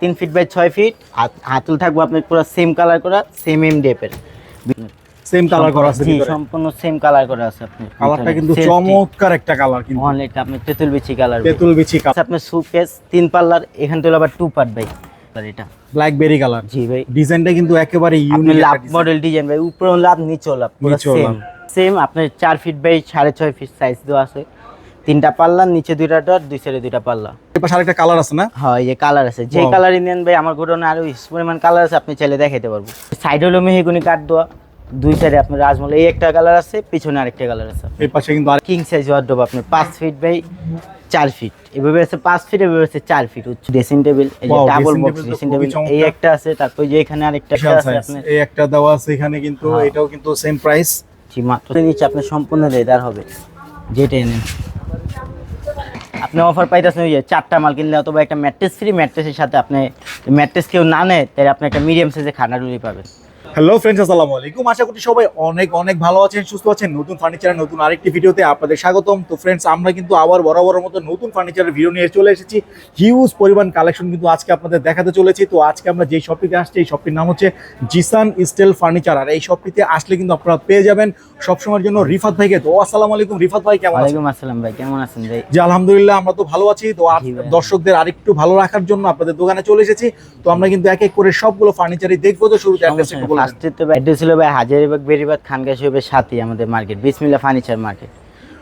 তিন feet by ছয় feet হাতুল থাকব আপনার পুরো সেম কালার করা সেম এম ডেপের সেম কালার করা আছে সম্পূর্ণ সেম কালার করা আছে আপনি কালারটা কিন্তু চমৎকার একটা কালার কিন্তু। অনলাইন আপনি তেতুল বিচি কালার তেঁতুল বিচি আপনার সুকেস তিন পাল্লার এখান থেকে আবার টু পার্ট ভাই এটা। ব্ল্যাকবেরি কালার জি ভাই। ডিজাইনটা কিন্তু একেবারে আপনি ইউনিক লাভ মডেল ডিজাইন ভাই উপরেও লাভ নিচেও লাভ পুরো সেম সেম আপনার চার ফিট বাই সাড়ে ছয় ফিট সাইজ দেওয়া আছে। তিনটা পাল্লা নিচে দুইটা ডট দুই সাইডে দুইটা পাল্লা। এর পাশে আরেকটা কালার আছে না? হ্যাঁ এই যে কালার আছে। যে. কালারই নেন ভাই আমার গোডাউনে আরও পরিমাণ কালার আছে আপনি চাইলে দেখাইতে পারব সাইড হলো মেহগুনি কাঠ দেওয়া দুই সাইডে আপনার রাজমহল। এই একটা কালার আছে পিছনে আরেকটা কালার আছে এর পাশে কিন্তু আর কিং সাইজ ওয়ার্ডরোব আপনি পাঁচ ফিট বাই চার ফিট এভাবে আছে পাঁচ ফিট এভাবে আছে চার ফিট উচ্চ ড্রেসিং টেবিল এই যে ডাবল বক্স ড্রেসিং টেবিল এই একটা আছে তারপর যে এখানে আরেকটা আছে। আপনার। এই একটা দেওয়া আছে এখানে কিন্তু হ্যাঁ। এটাও কিন্তু সেম প্রাইস জি মাত্র। নিচে আপনার সম্পূর্ণ লেদার হবে। যেটা নেন। আপনি অফার পাইতেছেন ওই যে চারটা মাল কিনলে অথবা একটা ম্যাট্রেস ফ্রি ম্যাট্রেসের সাথে আপনি ম্যাট্রেস কেউ না নেয়, তাহলে আপনি একটা মিডিয়াম সাইজের খানা রুলি পাবেন। হ্যালো ফ্রেন্ডস আসসালামু আলাইকুম। আশা করি সবাই অনেক অনেক ভালো আছেন সুস্থ আছেন। নতুন ফার্নিচারের নতুন আরেকটি ভিডিওতে আপনাদের স্বাগতম। তো ফ্রেন্ডস আমরা কিন্তু আবার বরাবরের মতো নতুন ফার্নিচারের ভিডিও নিয়ে চলে এসেছি। হিউজ পরিমাণ কালেকশন কিন্তু আজকে আপনাদের দেখাতে চলেছি। তো আজকে আমরা যেই শপটিতে আসছি এই শপটির নাম হচ্ছে জিসান স্টেল ফার্নিচার আর এই শপটিতে আসলে কিন্তু আপনারা পেয়ে যাবেন সবসময়ের জন্য রিফাত ভাইকে। তো আসসালামু আলাইকুম রিফাত ভাই কেমন আছেন? ওয়ালাইকুম আসসালাম ভাই কেমন আছেন ভাই? জি আলহামদুলিল্লাহ আমরা তো ভালো আছি। তো। দর্শকদের আরেকটু ভালো রাখার জন্য আপনাদের দোকানে চলে এসেছি। তো আমরা কিন্তু এক এক করে সবগুলো ফার্নিচারই দেখব। তো শুরুতে অ্যাড্রেস একটু বলে দেন। ফার্স্টে তো অ্যাড্রেস ছিল ভাই হাজারিবাগ বেরিবাগ খানগা সাহেবের সাথে আমাদের মার্কেট বিসমিল্লা ফার্নিচার মার্কেট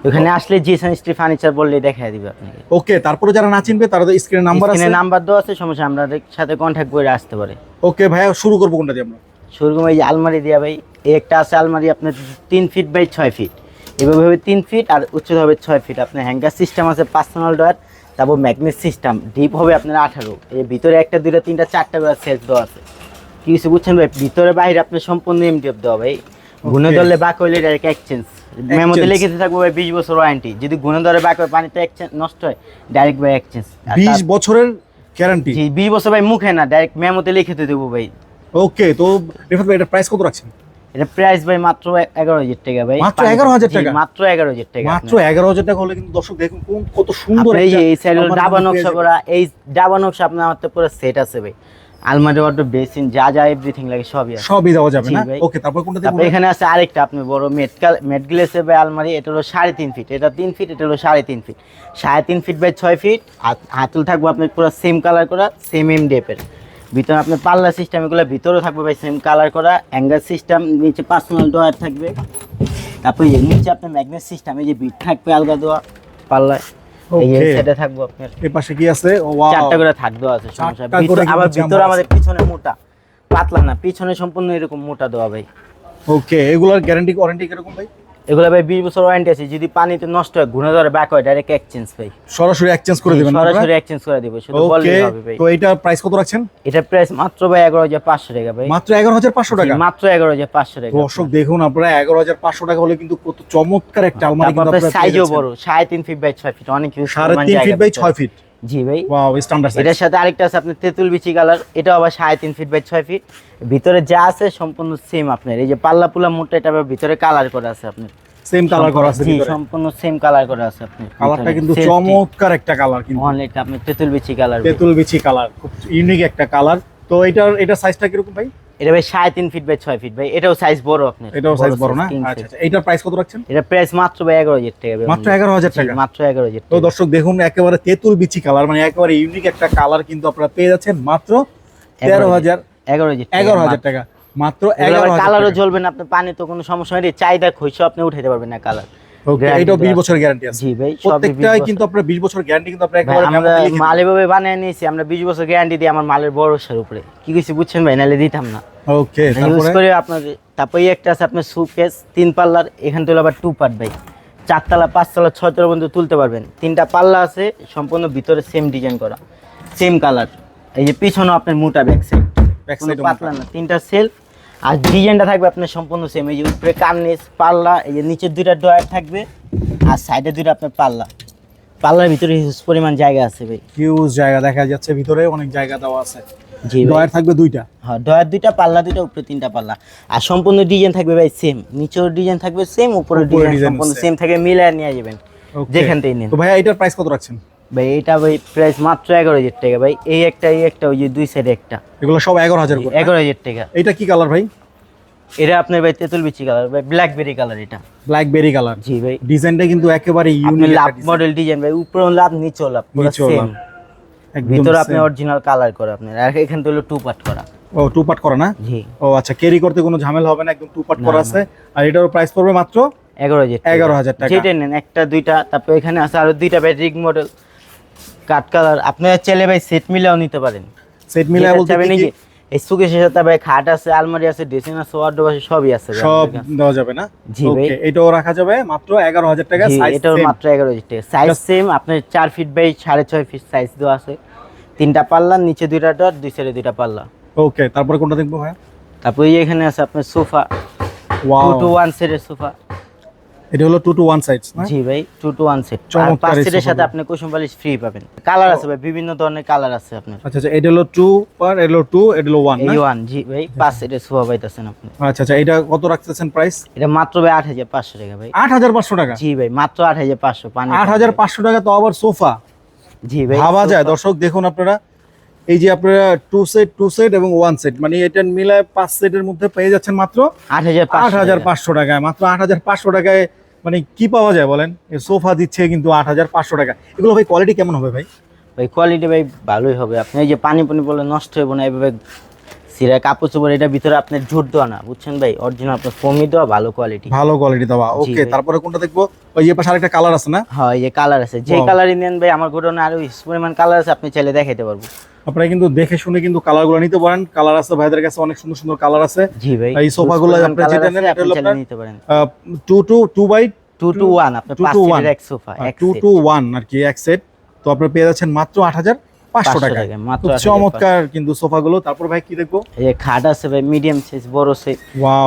ওখানে আসলে জিসান স্ট্রি ফার্নিচার বললে দেখা দিবে আপনাকে। ওকে তারপরে যারা না চিনবে তারা স্ক্রিনে নাম্বার আছে। স্ক্রিনে নাম্বার দেওয়া আছে সমস্যা আমাদের সাথে কন্ট্যাক্ট করে আসতে পারে। ওকে ভাইয়া শুরু করব কোনটা দিয়ে আমরা? শুরু এই যে আলমারি ভাই এই একটা আছে আলমারি আপনার তিন ফিট বাই ছয় ফিট এভাবে হবে তিন ফিট আর উচ্চতা হবে ছয় ফিট আপনার হ্যাঙ্গার সিস্টেম আছে পার্সোনাল ডয়ার তারপর ম্যাগনেট সিস্টেম ডিপ হবে আপনার আঠারো। এর ভিতরে একটা দুইটা তিনটা চারটা সেট দেওয়া আছে। কিছু বুঝছেন ভাই? ভিতরে বাইরে আপনার সম্পূর্ণ এমডিএফ দেওয়া ভাই। গুণে ধরলে বাক হইলে ডাইরেক্ট এক্সচেঞ্জ মেমোতে Exchange। লিখে থাকব ভাই বিশ বছর ওয়ারেন্টি যদি গুণে ধরে বাক হয় পানিতে এক্সচেঞ্জ নষ্ট হয় ডাইরেক্ট ভাই এক্সচেঞ্জ বিশ বছরের গ্যারান্টি জি বিশ বছর ভাই মুখে না ডাইরেক্ট মেমোতে লিখে দিয়ে দেবো ভাই। ওকে তো রিফাত ভাই এটা প্রাইস কত রাখছেন? এটা প্রাইস ভাই মাত্র এগারো হাজার টাকা ভাই। মাত্র পানি- 11,000 টাকা? মাত্র এগারো হাজার টাকা মাত্র এগারো হাজার টাকা হলে কিন্তু দর্শক দেখুন কোন কত সুন্দর এই এই সাইড ডাবা নকশা করা এই ডাবা নকশা আপনার আমার তো পুরো সেট আছে ভাই। আলমারি অর্ডার বেসিন যা যা এভরিথিং লাগে সবই আছে। সবই দেওয়া যাবে না? ওকে তারপর কোনটা দিয়ে এখানে আছে আরেকটা আপনি বড় মেট মেট গ্লেসের ভাই আলমারি এটা হলো সাড়ে তিন ফিট এটা তিন ফিট এটা হলো সাড়ে তিন ফিট সাড়ে তিন ফিট বাই ছয় ফিট হাতুল থাকবে আপনার পুরো সেম কালার করা সেম এম ডেপের ভিতরে আপনার পাল্লা সিস্টেম এগুলো ভিতরে থাকবে ভাই সেম কালার করা। অ্যাঙ্গার সিস্টেম নিচে পার্সোনাল ডোয়ার থাকবে। তারপর নিচে আপনার ম্যাগনেট সিস্টেম এই যে বিট থাকবে আলগা দেওয়া পাল্লায়। এই. থাকব আপনার। পাশে কি আছে? ওয়াও চারটা করে থাকবে আছে সমস্যা চারটা করে কিন্তু আবার ভিতরে আমাদের পিছনে মোটা। পাতলা না পিছনে সম্পূর্ণ এরকম মোটা দেওয়া ভাই। ওকে এগুলোর গ্যারান্টি ওয়ারেন্টি কীরকম ভাই? এগুলো ভাই বিশ বছর ওয়ারেন্টি আছে যদি পানিতে নষ্ট হয় ঘুরে ধরে ব্যাক হয় ডাইরেক্ট এক্সচেঞ্জ ভাই। সরাসরি এক্সচেঞ্জ করে দিবেন সরাসরি এক্সচেঞ্জ করে দিব শুধু ওকে হবে ভাই। তো এটা প্রাইস কত রাখছেন? এটা প্রাইস মাত্র ভাই এগারো হাজার পাঁচশো টাকা ভাই। মাত্র এগারো হাজার পাঁচশো টাকা? জি, মাত্র এগারো হাজার পাঁচশো টাকা। দর্শক দেখুন আপনারা এগারো হাজার পাঁচশো টাকা হলে কিন্তু কত চমৎকার একটা আলমারি কিন্তু আপনার সাইজও বড় সাড়ে তিন ফিট বাই ছয় ফিট অনেক huge সাড়ে পরিমাণ তিন জায়গা ফিট বাই ভিতরে। ছয় ফিট জি ভাই। ওয়াও স্ট্যান্ডার্ড এটার সাথে আরেকটা আছে আপনার তেঁতুল বিচি কালার। এটাও আবার সাড়ে তিন ফিট বাই ছয় ফিট ভিতরে যা আছে সম্পূর্ণ সেম আপনার। এই যে পাল্লা পুলা মোটা এটা আবার ভিতরে কালার করা আছে আপনার। সেম কালার করা আছে ভিতরে। সম্পূর্ণ সেম কালার করা আছে আপনি কালারটা কিন্তু চমৎকার একটা কালার কিন্তু। অনলাইন আপনার তেঁতুল বিচি কালার তেঁতুল বিচি কালার খুব ইউনিক একটা কালার তো এটার এটা সাইজটা কীরকম ভাই? এটা ভাই সাড়ে তিন ফিট বাই ছয় ফিট ভাই। এটাও সাইজ বড় আপনার। এটাও সাইজ বড় না? আচ্ছা। আচ্ছা। প্রাইস কত রাখছেন? এটা প্রাইস মাত্র ভাই এগারো হাজার টাকা মাত্র এগারো হাজার টাকা? মাত্র এগারো হাজার তো দর্শক দেখুন একেবারে তেঁতুল বিচি কালার মানে একেবারে ইউনিক একটা কালার কিন্তু আপনারা পেয়ে যাচ্ছেন মাত্র তেরো হাজার। এগারো হাজার এগারো হাজার টাকা মাত্র এগারো কালারও জ্বলবে না আপনার পানি তো কোনো সমস্যা নেই চাহিদা খুঁজছে আপনি উঠাইতে পারবেন না কালার এটাও বিশ দেওয়া বছর গ্যারান্টি আছে। জি ভাই সবই প্রত্যেকটাই কিন্তু আপনার বিশ বছর গ্যারান্টি কিন্তু আপনার আমরা। মাল এভাবে বানিয়ে নিয়েছি আমরা বিশ বছর গ্যারান্টি দিই আমার মালের ভরসার উপরে। কি কিছু বুঝছেন ভাই? নাহলে দিতাম না। ওকে ইউজ করে আপনার তারপরে একটা আছে আপনার সুকেস তিন পাল্লার এখান থেকে আবার টু পার্ট ভাই। চারতলা পাঁচতলা ছয়তলা পর্যন্ত তুলতে পারবেন। তিনটা পাল্লা আছে সম্পূর্ণ ভিতরে সেম ডিজাইন করা। সেম কালার এই যে পিছনেও আপনার মোটা ব্যাক সাইড পাতলা না তিনটা সেলফ আর ডিজাইনটা থাকবে আপনার সম্পূর্ণ সেম এই যে উপরে কার্নিস পাল্লা এই যে নিচের দুইটা ডয়ার থাকবে আর সাইডে দুইটা আপনার পাল্লা। পাল্লার ভিতরে হিউজ পরিমাণ জায়গা আছে ভাই। হিউজ জায়গা দেখা যাচ্ছে ভিতরে অনেক জায়গা দেওয়া আছে। ডয়ার থাকবে দুইটা। হ্যাঁ ডয়ার দুইটা পাল্লা দুইটা উপরে তিনটা পাল্লা। আর সম্পূর্ণ ডিজাইন থাকবে ভাই সেম নিচের ডিজাইন থাকবে সেম উপরের ডিজাইন সম্পূর্ণ সেম থাকে মিলায় নিয়ে যাবেন। যেখান থেকে নেন। তো ভাইয়া এটার প্রাইস কত রাখছেন? ভাই এটা ভাই প্রাইস মাত্র এগারো হাজার টাকা। ভাই এই একটা এই একটা ওই যে দুই সাইডে একটা। এগুলো সব এগারো হাজার এগারো হাজার টাকা। এটা কি কালার ভাই? এটা আপনার ভাই তেঁতুল বিচি কালার ভাই ব্ল্যাকবেরি কালার এটা। ব্ল্যাকবেরি কালার জি ভাই। ডিজাইনটা কিন্তু একেবারে ইউনিক লাভ মডেল ডিজাইন ভাই। উপরে লাভ নিচে লাভ সেম লাভ। ভিতরে আপনি অরিজিনাল কালার করে আপনার। আর এখান থেকে হলো টু পার্ট করা। ও টু পার্ট করা না? জি। ও আচ্ছা ক্যারি করতে কোনো ঝামেলা হবে না একদম টু পার্ট করা আছে। আর এটার প্রাইস পড়বে মাত্র এগারো হাজার এগারো হাজার টাকা। যেটা নেন একটা দুইটা তারপর এখানে আছে আরও দুইটা রিগ মডেল কাট কালার আপনারা চাইলে ভাই সেট মিলেও নিতে পারেন। সেট যেটা বলতে কি এই সুকেশের সাথে ভাই খাট আছে আলমারি আছে ড্রেসিং আছে ওয়ার্ডরোব আছে সবই আছে সব দেওয়া যাবে না? জি ভাই। ওকে এটাও রাখা যাবে মাত্র এগারো হাজার টাকা সাইজ এটাও মাত্র এগারো হাজার টাকা। সাইজ সেম আপনার চার ফিট বাই সাড়ে ছয় ফিট সাইজ দেওয়া আছে। তিনটা পাল্লা নিচে দুইটা ডট দুই সাইডে দুইটা পাল্লা। ওকে তারপরে কোনটা দেখব ভাই তারপর এই এখানে আছে আপনার sofa. Two wow two one সেটের সোফা। এটা হলো টু টু ওয়ান সাইজ না? জি ভাই টু টু ওয়ান সেট আর পাঁচ সেটের সাথে আপনি কুসুম বালিশ ফ্রি পাবেন। কালার আছে ভাই বিভিন্ন ধরনের কালার আছে আপনার। আচ্ছা আচ্ছা এটা হলো টু পার এটা হলো টু এটা হলো ওয়ান এই ওয়ান জি ভাই পাঁচ সেটের সোফা পাইতেছেন আপনি। আচ্ছা আচ্ছা এটা কত রাখতেছেন প্রাইস এটা মাত্র ভাই আট হাজার পাঁচশো টাকা ভাই। আট হাজার পাঁচশো টাকা? জি ভাই মাত্র আট হাজার পাঁচশো পানি আট হাজার পাঁচশো টাকা তো আবার সোফা। জি ভাই ভাবা যায়। দর্শক দেখুন আপনারা এই যে আপনারা টু সেট টু সেট এবং ওয়ান সেট মানে এটা মিলায় পাঁচ সেটের মধ্যে পেয়ে যাচ্ছেন মাত্র আট হাজার আট হাজার পাঁচশো টাকায়। মাত্র আট হাজার পাঁচশো টাকায় মানে কি পাওয়া যায় বলেন? সোফা দিচ্ছে কিন্তু আট হাজার পাঁচশো টাকা। এগুলো ভাই কোয়ালিটি কেমন হবে ভাই? ভাই কোয়ালিটি ভাই ভালোই হবে। আপনি এই যে পানি পানি বলে নষ্ট হবে না এভাবে সিরা কাপড় চোপড় এটার ভিতরে আপনার ঝুট দেওয়া না বুঝছেন ভাই? অরিজিনাল আপনার ফোমি দেওয়া ভালো কোয়ালিটি ভালো কোয়ালিটি দেওয়া। ওকে তারপরে কোনটা দেখব? ওই যে পাশে আরেকটা কালার আছে না? হয় এই যে কালার আছে। যে কালারই নেন ভাই আমার গোডাউনে আরও পরিমাণ কালার আছে আপনি চাইলে দেখাইতে পারব। আপনারা কিন্তু দেখে শুনে কিন্তু কালারগুলো নিতে পারেন। কালার আছে ভাইদের কাছে অনেক সুন্দর সুন্দর কালার আছে। জি ভাই এই সোফাগুলো huge আপনি যেটা নেন, এটা হলো চাইলে নিতে পারেন। Two two two by two two one আপনার two পাঁচ সিটের এক সোফা এক টু set। টু ওয়ান আর কি এক সেট তো আপনারা পেয়ে যাচ্ছেন মাত্র আট হাজার। পাঁচশো টাকা মাত্র চমৎকার কিন্তু সোফাগুলো। তারপর ভাই কি দেখব? এই যে খাট আছে ভাই মিডিয়াম সাইজ বড় সাইজ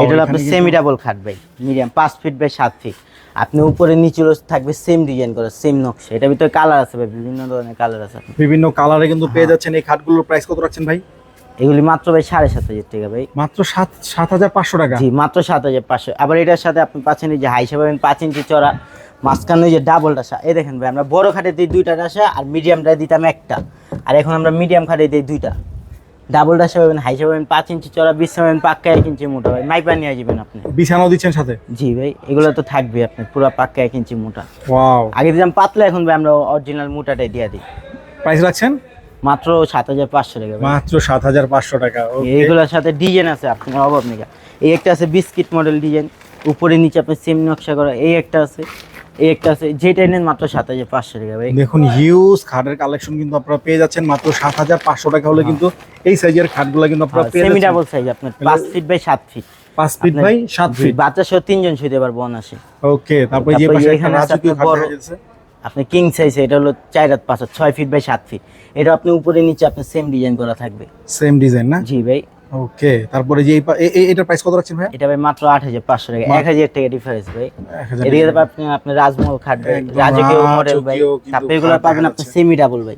এটা হলো আপনার সেমি ডাবল খাট ভাই। মিডিয়াম পাঁচ ফিট বাই সাত ফিট আপনি উপরে নিচে থাকবে সেম ডিজাইন করা সেম নকশা। এটার ভিতরে কালার আছে ভাই বিভিন্ন ধরনের কালার আছে। বিভিন্ন কালারে কিন্তু পেয়ে যাচ্ছেন। এই খাট খাটগুলোর প্রাইস কত রাখছেন ভাই? এগুলি মাত্র ভাই সাড়ে সাত হাজার টাকা ভাই। মাত্র সাত সাত হাজার পাঁচশো টাকা? জি মাত্র সাত হাজার পাঁচশো। আবার এটার সাথে আপনি পাচ্ছেন এই যে হাইসা পাবেন পাঁচ ইঞ্চি চড়া। মাঝখানে যে ডাবল ডাসা এই দেখেন ভাই আমরা বড় খাটে দিই দুইটা ডাসা আর মিডিয়ামটা দিতাম একটা। আর এখন আমরা মিডিয়াম খাটে দিই দুইটা। ডাবল ডাসা পাবেন হাইসা পাবেন পাঁচ ইঞ্চি চড়া বিশ পাবেন পাক্কা এক ইঞ্চি মোটা। ভাই মাইপা নিয়ে যাবেন আপনি। বিছানাও দিচ্ছেন সাথে? জি ভাই এগুলো তো থাকবে আপনার পুরো পাক্কা এক ইঞ্চি মোটা। ওয়াও আগে দিলাম পাতলা এখন ভাই আমরা অরিজিনাল মোটাটাই দিয়ে দিই। প্রাইস রাখছেন? মাত্র সাত হাজার পাঁচশো টাকা মাত্র সাত হাজার পাঁচশো টাকা। এইগুলোর সাথে ডিজাইন আছে আপনার অভাব নেই এই একটা আছে বিস্কিট মডেল ডিজাইন উপরে নিচে আপনি সেম নকশা করা এই একটা আছে। এই একটা আছে যেটা নেন মাত্র সাত হাজার পাঁচশো টাকা ভাই। দেখুন হিউজ খাটের কালেকশন কিন্তু আপনারা পেয়ে যাচ্ছেন মাত্র সাত হাজার পাঁচশো টাকা হলে কিন্তু এই সাইজের খাটগুলো কিন্তু আপনারা পেয়ে সেমি যাচ্ছেন। ডাবল সাইজ আপনার পাঁচ ফিট বাই সাত ফিট পাঁচ ফিট বাই সাত ফিট বাচ্চা সহ তিনজন শুতে পারব অনাসে ওকে তারপরে যে পাশে এখানে বড়- আপনি কিং সাইজ এটা হলো চার হাত পাঁচ ছয় ফিট বাই সাত ফিট এটা আপনি উপরে নিচে আপনার সেম ডিজাইন করা থাকবে। সেম ডিজাইন না? জি ভাই। ওকে তারপরে যে এটার প্রাইস কত রাখছেন ভাই এটা ভাই মাত্র আট হাজার পাঁচশো টাকা। মা- এক হাজার টাকা ডিফারেন্স ভাই। এদিকে। আপনি আপনার রাজমহল খাটবে একদম রাজকীয় মডেল ভাই। তারপরে এগুলো পাবেন আপনি সেমি ডাবল ভাই।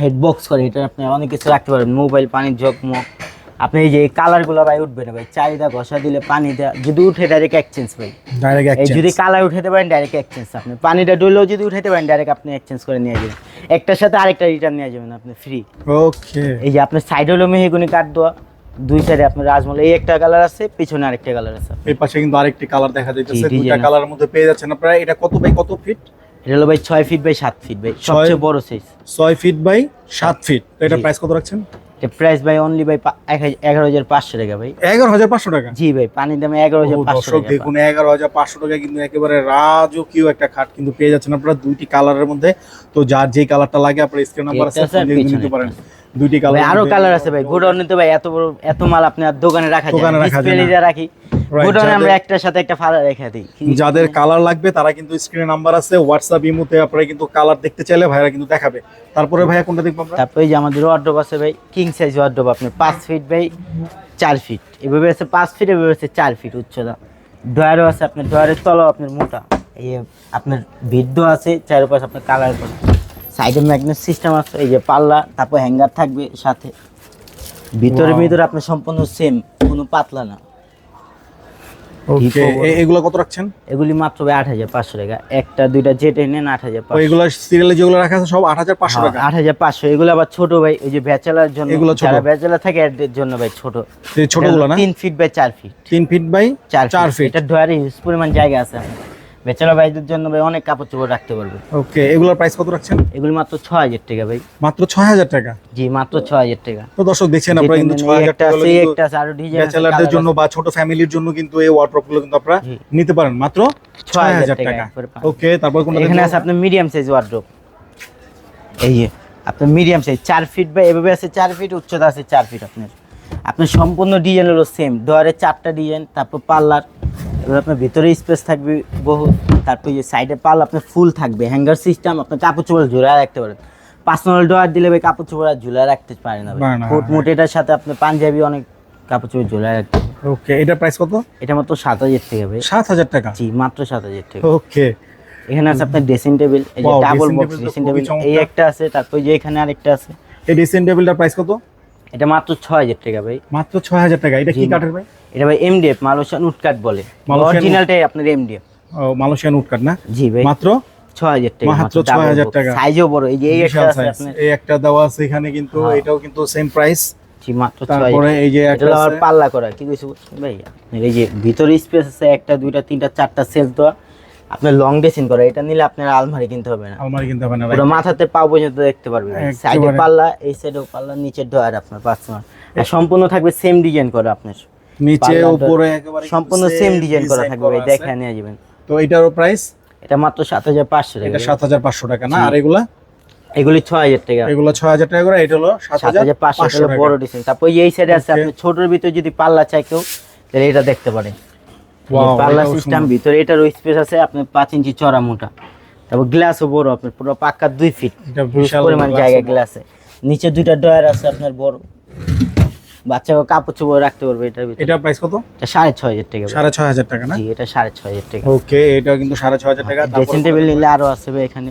হেড বক্স করে এটা আপনি অনেক কিছু রাখতে পারবেন। মোবাইল পানির জগ মগ আপনি এই যে কালারগুলো ভাই উঠবে না ভাই। চারিদা ঘষা দিলে পানি দেওয়া যদি উঠে ডাইরেক্ট এক্সচেঞ্জ ভাই। ডাইরেক্ট এই যদি কালার উঠাতে পারেন ডাইরেক্ট এক্সচেঞ্জ আপনি। পানিটা ডুলেও যদি উঠাতে পারেন ডাইরেক্ট আপনি এক্সচেঞ্জ করে নিয়ে যাবেন। একটার সাথে আরেকটা রিটার্ন নিয়ে যাবেন আপনি ফ্রি ওকে এই যে আপনার সাইড হলো মেহগুনি কাঠ দেওয়া দুই সাইডে আপনার রাজমহল এই একটা কালার আছে পিছনে আরেকটা কালার আছে এই পাশে কিন্তু আরেকটি কালার দেখা যাইতেছে দুইটা কালারের মধ্যে পেয়ে যাচ্ছেন আপনারা। এটা কত বাই কত ফিট এটা হলো ভাই ছয় ফিট বাই সাত ফিট ভাই সবচেয়ে বড় সাইজ ছয় ফিট বাই সাত ফিট তো এটা প্রাইস কত রাখছেন? এটা প্রাইস ভাই অনলি ভাই পা- এক হাজার- এগারো হাজার পাঁচশো টাকা ভাই। এগারো হাজার পাঁচশো টাকা? জি ভাই পানির দামে এগারো হাজার ও, পাঁচশো দর্শক টাকা। দেখুন এগারো হাজার পাঁচশো টাকা কিন্তু একেবারে রাজকীয় একটা খাট কিন্তু পেয়ে যাচ্ছেন আপনারা দুইটি কালারের মধ্যে। তো যার যেই কালারটা লাগে আপনার স্ক্রিন নাম্বার আছে নিতে পারেন। দুইটি ভাই কালার আরও কালার আছে ভাই। গোডাউনে তো ভাই এত বড় এত মাল আপনি আর দোকানে রাখা যায় দোকানে রাখা যায় রাখি। গোডাউনে আমরা একটার সাথে একটা ফাড়া রেখে দিই। যাদের কালার লাগবে তারা কিন্তু স্ক্রিনে নাম্বার আছে হোয়াটসঅ্যাপ ইমোতে আপনারা কিন্তু কালার দেখতে চাইলে ভাইরা কিন্তু দেখাবে। তারপরে ভাইয়া কোনটা দেখব আমরা? তারপরে যে আমাদের ওয়ার্ড্রোব আছে ভাই কিং সাইজ ওয়ার্ড্রোব আপনি পাঁচ ফিট বাই চার ফিট এভাবে আছে পাঁচ ফিট এভাবে আছে চার ফিট উচ্চতা ডয়ারও আছে আপনার ডয়ারের তলাও আপনার মোটা। এই আপনার ভিডও আছে চারপাশে আপনার কালার করে সাইডে ম্যাগনেট সিস্টেম আছে এই যে পাল্লা তারপর হ্যাঙ্গার থাকবে সাথে। ভিতরে ভিতরে আপনার সম্পূর্ণ সেম কোনো পাতলা না। ওকে এগুলো কত রাখছেন? এগুলি মাত্র আট হাজার পাঁচশো টাকা। একটা দুইটা জেটে নেন আট হাজার পাঁচশো। এগুলো সিরিয়ালে যেগুলো রাখা আছে সব আট হাজার পাঁচশো টাকা? আট হাজার পাঁচশো। এগুলো আবার ছোট ভাই ওই যে ব্যাচেলার জন্য। এগুলো যারা ব্যাচেলার থাকে এদের জন্য ভাই ছোট। এই ছোটগুলো না? তিন ফিট বাই চার ফিট তিন ফিট বাই চার চার ফিট এটা ডয়ারে হিউজ পরিমাণ জায়গা আছে। ব্যাচেলার ভাইদের জন্য ভাই অনেক কাপড় চোপড় রাখতে পারবে। ওকে এগুলোর প্রাইস কত রাখছেন? এগুলি মাত্র ছয় হাজার টাকা ভাই। মাত্র ছয় হাজার টাকা? জি মাত্র ছয় হাজার টাকা। তো দর্শক দেখছেন আপনারা কিন্তু ছয় হাজার টাকা আছে একটা আছে আরও ডিজাইন ব্যাচেলারদের জন্য বা ছোট ফ্যামিলির জন্য কিন্তু এই ওয়ার্ড্রপগুলো কিন্তু আপনারা নিতে পারেন। মাত্র ছয় হাজার টাকা। ওকে তারপর কোনটা এখানে আছে আপনার মিডিয়াম সাইজ ওয়ার্ড্রোব এই আপনার মিডিয়াম সাইজ চার ফিট বা এভাবে আছে চার ফিট উচ্চতা আছে চার ফিট আপনার। আপনার সম্পূর্ণ ডিজাইন হলো সেম দোয়ারে চারটা ডিজাইন তারপর পাল্লার এবার আপনার ভিতরে স্পেস থাকবে বহু তারপর যে সাইডে পাল্লা আপনার ফুল থাকবে। হ্যাঙ্গার সিস্টেম আপনার কাপড় চোপড় ঝুলায় রাখতে পারেন। পার্সোনাল ডোয়ার দিলে ভাই কাপড় চোপড় আর রাখতে পারে না কোট হ্যাঁ। মোট এটার সাথে আপনার পাঞ্জাবি অনেক কাপড় চোপড় ঝুলায় রাখতে। ওকে এটা প্রাইস কত? এটা মাত্র সাত হাজার টাকা ভাই। সাত হাজার টাকা? জি মাত্র সাত হাজার টাকা। ওকে এখানে আছে আপনার ড্রেসিং টেবিল এই যে ডাবল বক্স ড্রেসিং টেবিল এই একটা আছে তারপর যে এখানে আরেকটা আছে। এই ড্রেসিং টেবিলটার প্রাইস কত? এটা মাত্র ছয় হাজার টাকা ভাই। মাত্র ছয় হাজার টাকা। এটা কি। কাঠের ভাই? এটা ভাই এমডিএফ মালয়েশিয়ান উডকাট বলে। অরিজিনালটাই আপনার এমডিএফ ও মালয়েশিয়ান উডকাট না? জি ভাই। মাত্র? টাকা মাত্র 6,000 টাকা। সাইজও বড় এই যে এই একটা আছে আপনার। এই একটা দেওয়া আছে এখানে কিন্তু হ্যাঁ। এটাও কিন্তু সেম প্রাইস মাত্র তারপরে এই যে একটা পাল্লা করা কি কইছো ভাই? এই যে ভিতরে স্পেস আছে একটা দুইটা তিনটা চারটা সেলফ দেওয়া। আপনার লং ড্রেসিং করা এটা নিলে আপনার আলমারি কিনতে হবে না। আলমারি কিনতে হবে না পুরো মাথাতে পা পর্যন্ত দেখতে পারবেন। সাইডে পাল্লা এই সাইডেও পাল্লা নিচের ডয়ার আপনার পার্সোনাল আর সম্পূর্ণ থাকবে সেম ডিজাইন করা আপনার। নিচে উপরে একেবারে সম্পূর্ণ সেম ডিজাইন করা থাকবে ভাই। দেখে নিয়ে যাবেন। তো এটারও প্রাইস এটা মাত্র সাত হাজার পাঁচশো টাকা এটা ভাই। সাত হাজার পাঁচশো টাকা না? আর এগুলা? এগুলি ছয় হাজার টাকা। এগুলো ছয় হাজার টাকা করে এটা হলো সাত সাত হাজার পাঁচশো পাঁচশো টাকা টাকা। বড় ডিজাইন তারপর এই সাইডে আছে আপনি ছোটোর ভিতরে যদি পাল্লা চাই কেউ তাহলে এটা দেখতে পারেন। পাল্লা সিস্টেম। ভিতরে এটার স্পেস আছে আপনার পাঁচ ইঞ্চি চড়া মোটা। তারপর গ্লাসও বড় আপনার পুরো পাক্কা দুই ফিট পরিমাণ জায়গা গ্লাসে নিচে দুইটা ডয়ার আছে আপনার বড়। বাচ্চাকে কাপড় চোপড় রাখতে পারবে এটার ভিতরে। এটা প্রাইস কত? এটা সাড়ে ছয় হাজার টাকা। সাড়ে ছয় হাজার টাকা না? জি এটা সাড়ে ছয় হাজার টাকা। ওকে এটা কিন্তু সাড়ে ছয় হাজার টাকা ড্রেসিং টেবিল নিলে আরও আছে এখানে।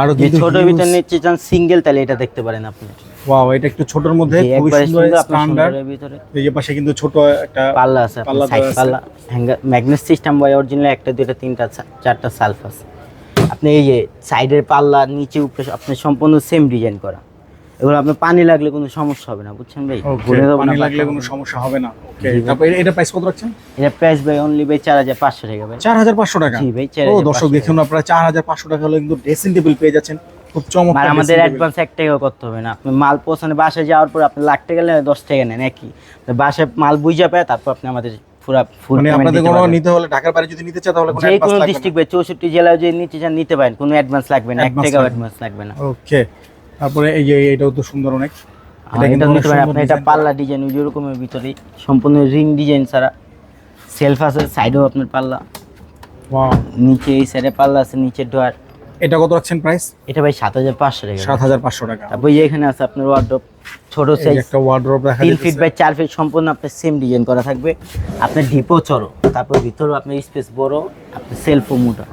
আরও যে ছোট ভিতর নিচ্ছে চান সিঙ্গেল তাহলে এটা দেখতে পারেন আপনি। ওয়াও এটা একটু ছোটর মধ্যে খুব সুন্দর স্ট্যান্ডার্ড ভিতরে। এই যে পাশে কিন্তু ছোট একটা পাল্লা আছে পাল্লা পাল্লা। Hanger magnet system by original একটা দুইটা তিনটা চারটা সালফ আছে। আপনি এই যে সাইডের পাল্লা নিচে উপরে আপনি সম্পূর্ণ সেম ডিজাইন করা। এগুলো আপনার পানি লাগলে কোনো সমস্যা হবে না বুঝছেন ভাই? পানি লাগলে কোনো সমস্যা হবে না। ওকে তারপর এটা- প্রাইস কত রাখছেন? এটা প্রাইস ভাই অনলি ভাই চার হাজার পাঁচশো টাকা ভাই। চার হাজার পাঁচশো টাকা? জি ভাই ও দর্শক দেখুন আপনারা চার হাজার পাঁচশো টাকা হলে কিন্তু ড্রেসিং টেবিল পেয়ে যাচ্ছেন। খুব চমৎকার আমাদের অ্যাডভান্স এক টাকাও করতে হবে না। আপনি মাল পৌঁছানো বাসায় যাওয়ার পর আপনি লাখ টাকা নেন দশ টাকা নেন একই। তো বাসায় মাল বুঝে পায় তারপর আপনি আমাদের পুরা ফুল মানে আপনাদের কোনো নিতে হলে ঢাকার বাইরে যদি নিতে চান তাহলে কোনো যে অ্যাডভান্স কোনো লাগবে ডিস্ট্রিক্ট ভাই চৌষট্টি জেলায় যে নিতে চান নিতে পারেন কোনো অ্যাডভান্স লাগবে না এক Advance টাকাও লাগবে না। অ্যাডভান্স লাগবে না। ওকে তারপরে এই যে এটাও তো সুন্দর অনেক। এটা আপনি এটা পাল্লা ডিজাইন ওই রকমের ভিতরে সম্পূর্ণ রিং ডিজাইন ছাড়া। সেলফ আছে সাইডেও আপনার পাল্লা। নিচে এই সাইডে পাল্লা আছে নিচের ডোয়ার। এটা কত রাখছেন প্রাইস এটা ভাই সাত হাজার পাঁচশো টাকা। সাত হাজার পাঁচশো টাকা। তারপর যে এখানে আছে আপনার ওয়ার্ড্রপ ছোট সাইজ একটা ওয়ার্ড্রোব দেখা তিন ফিট বাই চার ফিট সম্পূর্ণ আপনার সেম ডিজাইন করা থাকবে। আপনার ডিপো চড়ো তারপর ভিতরেও আপনার স্পেস বড় আপনার সেলফও মোটা।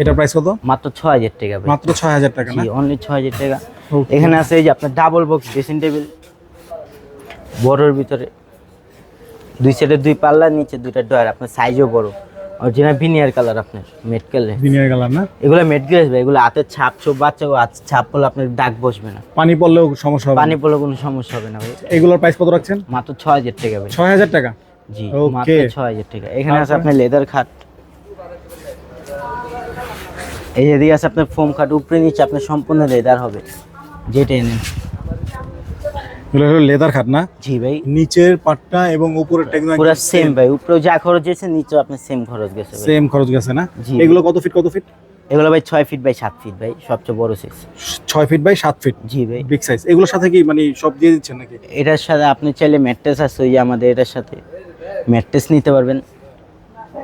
এটা প্রাইস কত? মাত্র ছয় হাজার টাকা মাত্র ছয় হাজার টাকা অনলি ছয় হাজার টাকা। এখানে আছে এই যে আপনার ডাবল বক্স ড্রেসিং টেবিল বড়োর ভিতরে। দুই সাইডে দুই পাল্লা নিচে দুইটা ডয়ার আপনার সাইজও বড়। অরিজিনাল ভিনিয়ার কালার আপনার মেট কালার ভিনিয়ার কালার না? এগুলো মেট গ্লেস ভাই এগুলো হাতের ছাপ ছোপ বাচ্চা হাত ছাপ পড়লে আপনার দাগ বসবে না। পানি পড়লেও সমস্যা হবে পানি পড়লে কোনো সমস্যা হবে না ভাই। এগুলোর প্রাইস কত রাখছেন? মাত্র ছয় হাজার টাকা ভাই। ছয় হাজার টাকা? জি মাত্র ছয় হাজার টাকা। এখানে আছে আপনার লেদার খাট। এই যে এদিকে আছে আপনার ফোম খাট উপরে নিচে আপনার সম্পূর্ণ লেদার হবে। যেটা এনেন এগুলো হলো লেদার খাট না? জি ভাই। নিচের পাটটা এবং উপরেরটা একদম পুরো সেম ভাই উপরেও যা খরচ গেছে নিচেও আপনার সেম খরচ গেছে সেম খরচ গেছে না। এগুলো কত ফিট কত ফিট এগুলো ভাই ছয় ফিট বাই সাত ফিট ভাই সবচেয়ে বড় সাইজ ছয় ফিট বাই সাত ফিট জি ভাই। বিগ সাইজ এগুলোর সাথে কি মানে সব দিয়ে দিচ্ছেন নাকি? এটার সাথে আপনি চাইলে ম্যাট্রেস আছে ওই আমাদের এটার সাথে। ম্যাট্রেস নিতে পারবেন।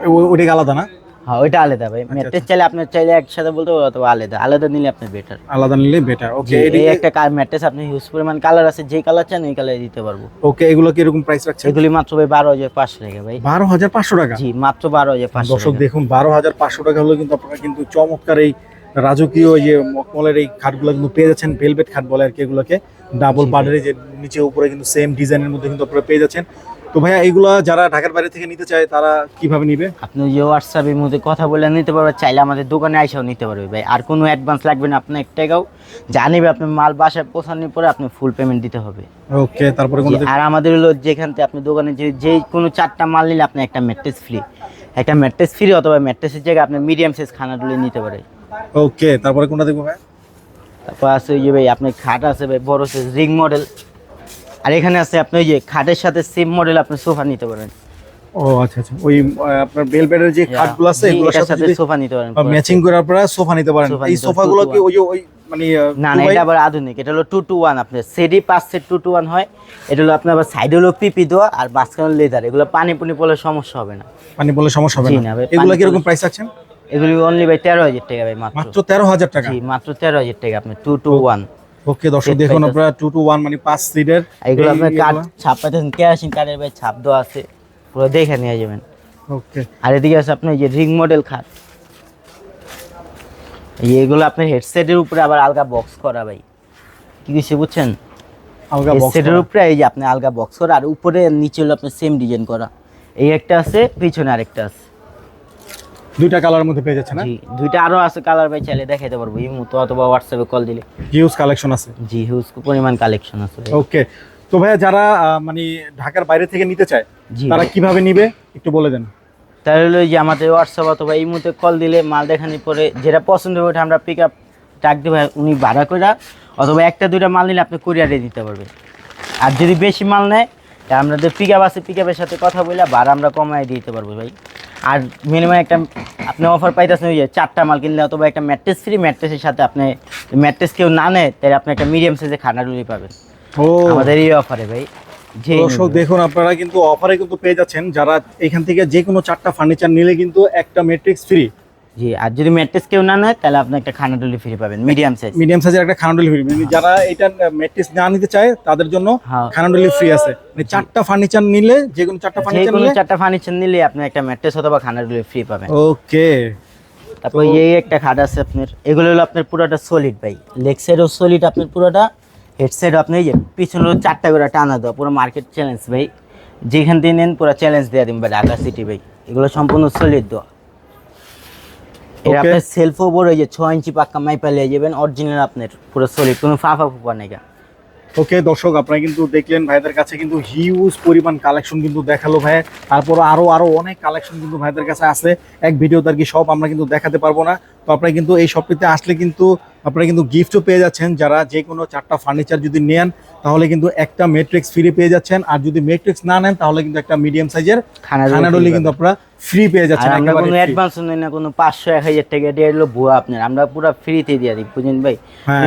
ও- ওটা আলাদা না? হ্যাঁ ওইটা আলাদা ভাই। ম্যাট্রেস চাইলে আপনার চাইলে একসাথে বলতে অথবা আলাদা। আলাদা নিলে আপনার বেটার আলাদা নিলে বেটার ওকে এই একটা ম্যাট্রেস আপনি হিউজ পরিমাণ কালার আছে যে কালার চান ওই কালার দিতে পারব। ওকে এগুলো কি এরকম প্রাইস রাখছেন? এগুলি মাত্র ভাই বারো হাজার পাঁচশো টাকা ভাই। বারো হাজার পাঁচশো টাকা? জি মাত্র বারো হাজার পাঁচশো দর্শক দেখুন বারো হাজার পাঁচশো টাকা হলে কিন্তু আপনারা কিন্তু চমৎকার এই রাজকীয় এই যে মকমলের এই খাটগুলো কিন্তু পেয়ে যাচ্ছেন ভেলভেট খাট বলে আর কি এগুলোকে। ডাবল বার্ডারে যে নিচে উপরে কিন্তু সেম ডিজাইনের মধ্যে কিন্তু আপনারা পেয়ে যাচ্ছেন। তো ভাইয়া এইগুলা যারা ঢাকার বাইরে থেকে নিতে চায় তারা কীভাবে নিবে? আপনি যে হোয়াটসঅ্যাপের মধ্যে কথা বলে নিতে পারবে চাইলে আমাদের দোকানে আইসাও নিতে পারবে ভাই। আর কোনো অ্যাডভান্স লাগবে না আপনার এক টাকাও জানিবে আপনি মাল বাসায় পৌঁছানোর পরে আপনি ফুল পেমেন্ট দিতে হবে। ওকে তারপরে আর আমাদের হলো যেখান থেকে আপনি দোকানে যে যে কোনো চারটা মাল নিলে আপনি একটা ম্যাট্রেস ফ্রি একটা ম্যাট্রেস ফ্রি অথবা ম্যাট্রেসের জায়গায় আপনি মিডিয়াম সাইজ খানা তুলে নিতে পারে ওকে তারপরে কোনটা দেখব ভাই তারপর আছে যে ভাই আপনার খাট আছে ভাই বড় সাইজ রিং মডেল আর এখানে আছে আপনি ওই যে খাটের সাথে সেম মডেল আপনি সোফা নিতে পারেন ও আচ্ছা আচ্ছা। ওই আপনার বেল বেডের যে খাটগুলো আছে এগুলোর সাথে সোফা নিতে পারেন ম্যাচিং করে আপনারা সোফা নিতে পারেন। এই সোফাগুলো কি ওই ওই মানে না না এটা আবার আধুনিক। এটা হলো টু টু ওয়ান আপনার। সেডি পাঁচ সেট টু টু ওয়ান হয়। এটা হলো আপনার আবার সাইড হলো পিপি দেওয়া আর মাঝখানে লেদার এগুলো পানি পুনি পড়লে সমস্যা হবে না। পানি বলে সমস্যা হবে না। এগুলো কীরকম প্রাইস আছেন এগুলি অনলি ভাই তেরো হাজার টাকা ভাই মাত্র। তেরো হাজার টাকা? মাত্র তেরো হাজার টাকা আপনি টু টু ওয়ান ওকে দর্শক দেখুন আপনারা টু টু ওয়ান মানে পাঁচ সিটের এগুলো আপনার কাঠ ছাপ পাইতেছেন কেরাসিন কাঠের ভাই ছাপ দেওয়া আছে। পুরো দেখে নিয়ে যাবেন। ওকে। আর এদিকে আছে আপনার যে রিং মডেল খাট। এই এগুলো আপনার হেডসেটের উপরে আবার আলগা বক্স করা ভাই। কি কিছু বুঝছেন? আলগা বক্স হেডসেটের উপরে এই যে আপনি আলগা বক্স করা আর উপরে নিচে হলো আপনার সেম ডিজাইন করা। এই একটা আছে পিছনে আরেকটা আছে। দুইটা কালার মধ্যে পেয়ে যাচ্ছে না? জি দুইটা আরও আছে কালার ভাই চাইলে দেখাইতে পারব। এই মুহূর্তে অথবা হোয়াটসঅ্যাপে কল দিলে। হিউজ কালেকশন আছে। জি হিউজ পরিমাণ কালেকশন আছে ওকে তো ভাইয়া যারা মানে ঢাকার বাইরে থেকে নিতে চায় তারা কীভাবে নিবে? একটু বলে দেন। তাহলে হলো যে আমাদের হোয়াটসঅ্যাপ অথবা এই মুহূর্তে কল দিলে মাল দেখানোর পরে যেটা পছন্দ হবে ওটা আমরা পিক আপ ডাক দেবো উনি ভাড়া করে অথবা একটা দুইটা মাল নিলে আপনি কুরিয়ারে দিতে পারবেন। আর যদি বেশি মাল নেয় আমাদের পিক আপ আছে পিক আপের সাথে কথা বলে ভাড়া আমরা কমায় দিতে পারব ভাই। আর মিনিমাম একটা আপনি অফার পাইতেছেন ওই যে চারটা মাল কিনলে অথবা একটা ম্যাট্রেস ফ্রি ম্যাট্রেসের সাথে আপনি ম্যাট্রেস কেউ না নেয় তাহলে আপনি একটা মিডিয়াম সাইজের খানা ডুলি পাবেন। ও। আমাদের এই অফারে ভাই দর্শক দেখুন আপনারা কিন্তু অফারে কিন্তু পেয়ে যাচ্ছেন। যারা এখান থেকে যে কোনো চারটা ফার্নিচার নিলে কিন্তু একটা ম্যাট্রিক্স ফ্রি জি আর যদি ম্যাট্রেস কেউ না নেয় তাহলে আপনি একটা খানা ডুলি ফ্রি পাবেন মিডিয়াম সাইজ মিডিয়াম সাইজের একটা খানাডলি ফ্রি মানে যারা এটা মেট্রিক্স না নিতে চায় তাদের জন্য হ্যাঁ। খানাডলি ফ্রি আছে। মানে চারটা ফার্নিচার নিলে যে কোনো চারটা ফার্নিচার নিলে চারটা ফার্নিচার নিলে আপনি একটা ম্যাট্রেস অথবা খানার ডুলি ফ্রি পাবেন। ওকে। তারপর এই একটা খাট আছে আপনার। এগুলো হলো আপনার পুরোটা সলিড ভাই। লেগ সাইডও সলিড আপনার পুরোটা হেড সাইড আপনি যে পিছনে চারটা করে টানা দেওয়া পুরো মার্কেট চ্যালেঞ্জ ভাই। যেখান থেকে নেন পুরো চ্যালেঞ্জ দেওয়া দিন ভাই ঢাকা সিটি ভাই। এগুলো সম্পূর্ণ সলিড দেওয়া। Okay. আপনার সেলফও বড় হয়ে যায় ইঞ্চি পাক্কা মাই যাবেন অরিজিনাল আপনার পুরো সলিড কোনো ফাফা ফুপা নেই ওকে দর্শক আপনারা কিন্তু দেখলেন ভাইদের কাছে কিন্তু হিউজ পরিমাণ কালেকশন কিন্তু দেখাল ভাই। তারপর আরও আরও অনেক কালেকশন কিন্তু ভাইদের কাছে আছে। এক ভিডিও আর কি সব আমরা কিন্তু দেখাতে পারব না। তো আপনারা কিন্তু এই শপটিতে আসলে কিন্তু আপনারা কিন্তু গিফটও পেয়ে যাচ্ছেন। যারা যে কোনো চারটা ফার্নিচার যদি নেন তাহলে কিন্তু একটা মেট্রিক্স ফ্রি পেয়ে যাচ্ছেন। আর যদি মেট্রিক্স না নেন তাহলে কিন্তু একটা মিডিয়াম সাইজের খানাডলি কিন্তু আপনারা ফ্রি পেয়ে যাচ্ছেন আমরা কোনো অ্যাডভান্স নেই না কোনো পাঁচশো এক হাজার টাকা দিয়ে এলো ভুয়া আপনার। আমরা পুরো ফ্রিতে দিয়ে দিই বুঝলেন ভাই।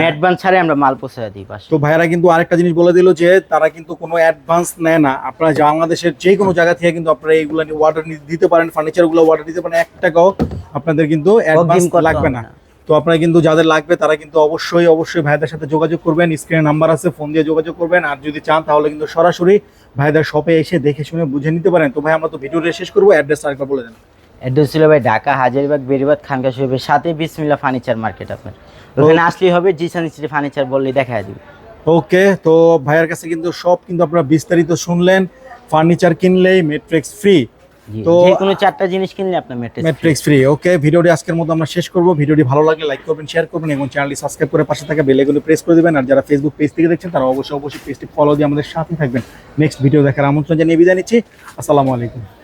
অ্যাডভান্স ছাড়াই আমরা মাল পৌঁছে দিই পাশে তো ভাইরা কিন্তু আরেকটা জিনিস বলে দিল যে তারা কিন্তু কোনো অ্যাডভান্স নেয় না। আপনারা বাংলাদেশের যে কোনো জায়গা থেকে কিন্তু আপনারা এইগুলো অর্ডার দিতে পারেন ফার্নিচারগুলো অর্ডার দিতে পারেন। এক টাকাও আপনাদের কিন্তু অ্যাডভান্স লাগবে না। তো আপনারা কিন্তু যাদের লাগবে তারা কিন্তু অবশ্যই অবশ্যই ভাইদের সাথে যোগাযোগ করবেন। স্ক্রিনে নাম্বার আছে ফোন দিয়ে যোগাযোগ করবেন। আর যদি চান তাহলে কিন্তু সরাসরি ভাইদের শপে এসে দেখে শুনে বুঝে নিতে পারেন। তো ভাই আমরা তো ভিডিওটা শেষ করব অ্যাড্রেস আরেকবার বলে দেন। অ্যাড্রেস ছিল ভাই ঢাকা হাজারিবাগ বেরিবাদ খানকা শরীফের সাথে বিসমিল্লা ফার্নিচার মার্কেট আপনার। ওখানে আসলেই হবে জিসান স্ট্রি ফার্নিচার বললেই দেখা দিবে। ওকে তো ভাইয়ের কাছে কিন্তু সব কিন্তু আপনারা বিস্তারিত শুনলেন। ফার্নিচার কিনলেই মেট্রিক্স ফ্রি তো- যে কোনো চারটা জিনিস কিনলে আপনার ম্যাট্রিক্স ম্যাট্রিক্স ফ্রি ওকে ভিডিওটি আজকের মতো আমরা শেষ করব। ভিডিওটি ভালো লাগলে লাইক করবেন শেয়ার করবেন এবং চ্যানেলটি সাবস্ক্রাইব করে পাশে থাকা বেল আইকনে প্রেস করে দিবেন। আর যারা ফেসবুক পেজ থেকে দেখছেন তারা অবশ্যই অবশ্যই পেজটি ফলো দিয়ে আমাদের সাথে থাকবেন। নেক্সট ভিডিও দেখার আমন্ত্রণ জানিয়ে বিদায় নিচ্ছি। আসসালামু আলাইকুম।